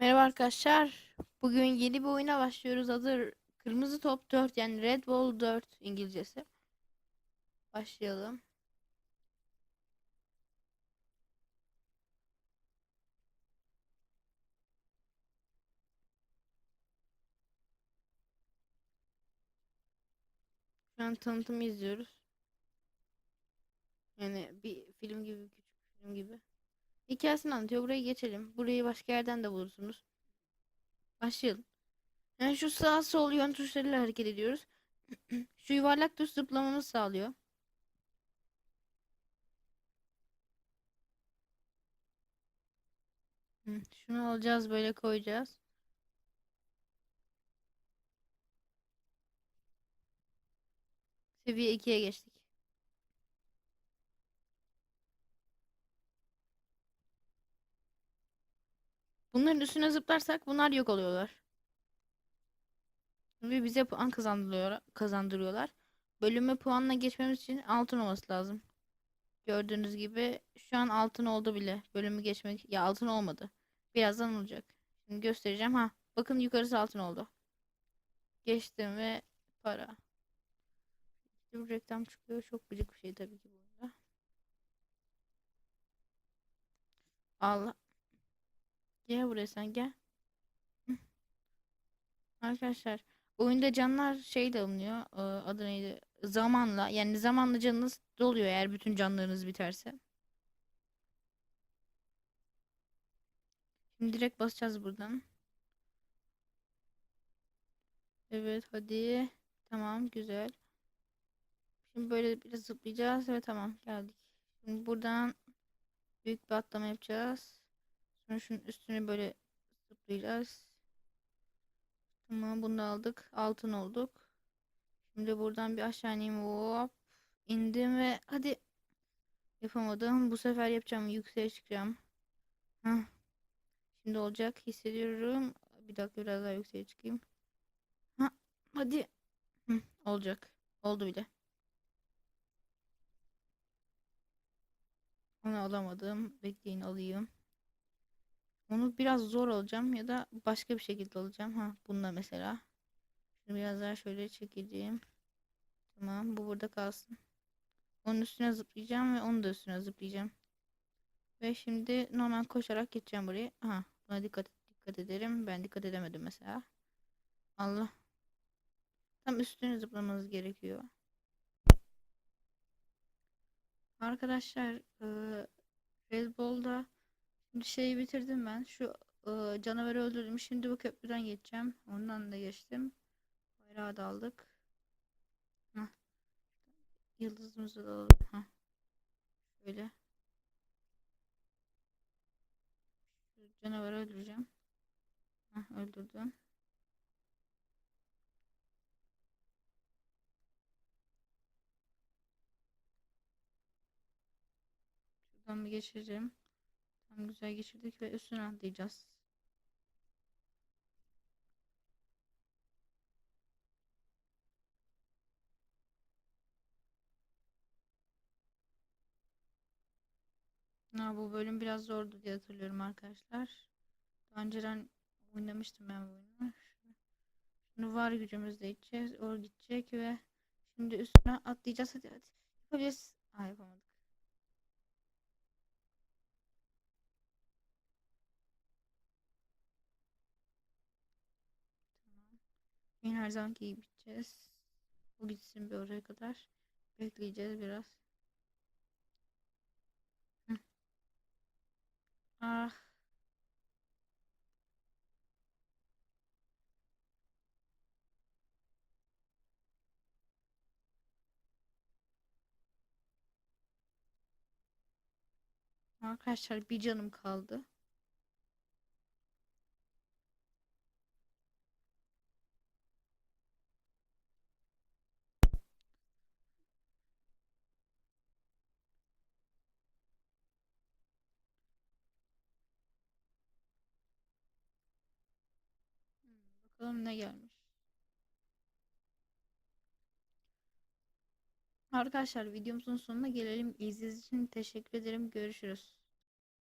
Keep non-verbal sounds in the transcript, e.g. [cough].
Merhaba arkadaşlar. Bugün yeni bir oyuna başlıyoruz. Adı Kırmızı Top 4 yani Red Ball 4 İngilizcesi. Başlayalım. Şu an tanıtımı izliyoruz. Yani bir film gibi, küçük film gibi. Hikayesini anlatıyor. Buraya geçelim. Burayı başka yerden de bulursunuz. Başlayalım. Yani şu sağ sol yön tuşlarıyla hareket ediyoruz. [clears throat] Şu yuvarlak tuş zıplamamızı sağlıyor. Şunu alacağız böyle koyacağız. Seviye 2'ye geçtik. Bunların üstüne zıplarsak bunlar yok oluyorlar. Ve bize puan kazandırıyor, kazandırıyorlar. Bölüme puanla geçmemiz için altın olması lazım. Gördüğünüz gibi şu an altın oldu bile. Bölümü geçmek ya altın olmadı. Birazdan olacak. Şimdi göstereceğim. Ha, bakın yukarısı altın oldu. Geçtim ve para. Bir reklam çıkıyor. Çok gıcık bir şey tabii ki bu oyunda. Allah. Gel buraya sen gel. Arkadaşlar oyunda canlar şey de alınıyor. Ee, Adı neydi? Zamanla yani zamanla canınız doluyor eğer bütün canlarınız biterse. Şimdi direkt basacağız buradan. Evet hadi. Tamam güzel. Şimdi böyle biraz zıplayacağız ve tamam geldik. Şimdi buradan büyük bir atlama yapacağız. Şunun üstüne böyle zıplayacağız. Tamam bunu da aldık. Altın olduk. Şimdi buradan bir aşağı ineyim. Hop. indim ve hadi. Yapamadım. Bu sefer yapacağım. Yükseğe çıkacağım. Hah. Şimdi olacak. Hissediyorum. Bir dakika biraz daha yükseğe çıkayım. Ha, hadi. Hı, olacak. Oldu bile. Onu alamadım. Bekleyin alayım. Onu biraz zor alacağım ya da başka bir şekilde alacağım. Ha, bununla mesela. Şunu biraz daha şöyle çekeceğim. Tamam, bu burada kalsın. Onun üstüne zıplayacağım ve onun da üstüne zıplayacağım. Ve şimdi normal koşarak geçeceğim buraya. Aha, buna dikkat dikkat ederim. Ben dikkat edemedim mesela. Allah. Tam üstüne zıplamanız gerekiyor. Arkadaşlar, şeyi bitirdim ben. Şu e, canavarı öldürdüm. Şimdi bu köprüden geçeceğim. Ondan da geçtim. Bayrağı da aldık. Hah. Yıldızımızı da alalım. Hah. Şöyle. Şu canavarı öldüreceğim. Hah, öldürdüm. Şuradan bir geçireceğim. Tam güzel geçirdik ve üstüne atlayacağız. Ha, bu bölüm biraz zordu diye hatırlıyorum arkadaşlar. Daha önceden oynamıştım ben bu oyunu. Şimdi var gücümüzle gideceğiz. O gidecek ve şimdi üstüne atlayacağız. Hadi hadi. Yapabiliriz. Aa yapamadık. Yine her zamanki gibi gideceğiz. Bu gitsin bir oraya kadar. Bekleyeceğiz biraz. Hı. Ah. Arkadaşlar bir canım kaldı. Bakalım ne gelmiş. Arkadaşlar videomuzun sonuna gelelim. İzlediğiniz için teşekkür ederim. Görüşürüz.